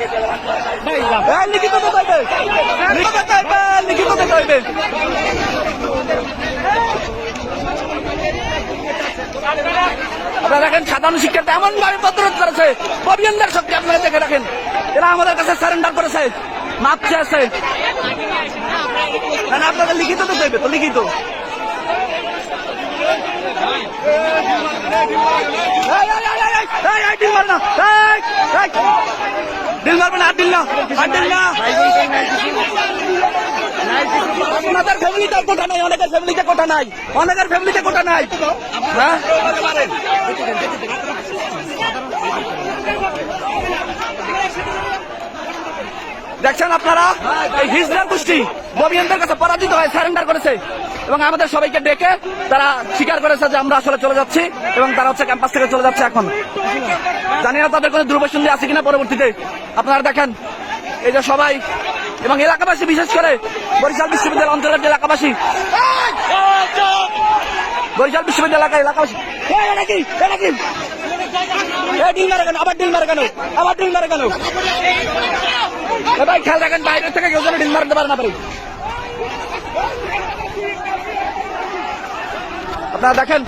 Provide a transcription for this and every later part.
এই লিখিত দিতে হইবে লিখিত দিতে হইবে লিখিত আপনারা দেখেন সাধারণ শিক্ষার্থী এমন ভাবে প্রতিরোধ করেছে অভিযানদের শক্তি আপনারা দেখে রাখেন এরা আমাদের কাছে সারেন্ডার করেছে মাপ চেয়েছে আপনাদের লিখিত দিতে হইবে তো লিখিত এই, এই, এই, এই, এই, এই, এই, এই। ডিল মারবে না আর ডিল না, আর না। আপনাদের ফ্যামিলিতে কোটা নাই, অনেকের ফ্যামিলিতে কোটা নাই, অনেকের ফ্যামিলিতে কোটা নাই। হ্যাঁ? দেখছেন আপনারা? এই হিজড়ার গোষ্ঠী ববিয়ানদের কাছে পরাজিত হয়ে সারেন্ডার করেছে। এবং আমাদের সবাইকে ডেকে তারা স্বীকার করেছে যে আমরা আসলে চলে যাচ্ছি এবং তারা হচ্ছে ক্যাম্পাস থেকে চলে যাচ্ছে এখন। জানি না তাদের কোনো দুর্বসন্ধি আছে কিনা পরবর্তীতে। আপনারা দেখেন, এই যে সবাই এবং এলাকাবাসী বিশেষ করে বরিশাল বিশ্ববিদ্যালয় অন্তর্গত এলাকাবাসী। বরিশাল বিশ্ববিদ্যালয় এলাকা এলাকাবাসী কেন? আবার কেন? আবার কেন? ভাই, খেয়াল রাখেন, বাইরে থেকে কেউ যেন ডিল মারতে পারে না পারে আপনারা দেখেন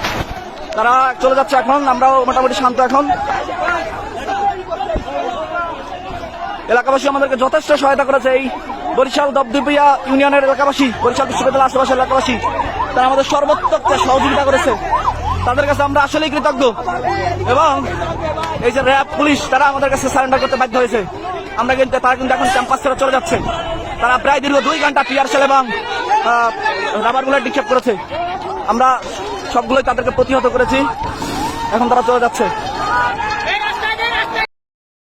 তারা চলে যাচ্ছে এখন আমরাও মোটামুটি শান্ত এখন। এলাকাবাসী আমাদেরকে যথেষ্ট সহায়তা করেছে এই বরিশাল দবদুপিয়া ইউনিয়নের এলাকাবাসী বরিশাল বিশ্ববিদ্যালয় আশেপাশের এলাকাবাসী। তারা আমাদের সর্বোত্তক সহযোগিতা করেছে। তাদের কাছে আমরা আসলেই কৃতজ্ঞ। এবং এই যে র্যাব পুলিশ তারা আমাদের কাছে সারেন্ডার করতে বাধ্য হয়েছে। আমরা কিন্তু তারা কিন্তু এখন ক্যাম্পাস ছেড়ে চলে যাচ্ছে। তারা প্রায় দীর্ঘ দুই ঘণ্টা পিয়ারসেল এবং আহ, রাবার বুলেট নিক্ষেপ করেছে। আমরা সবগুলোই তাদেরকে প্রতিহত করেছি। এখন তারা চলে যাচ্ছে।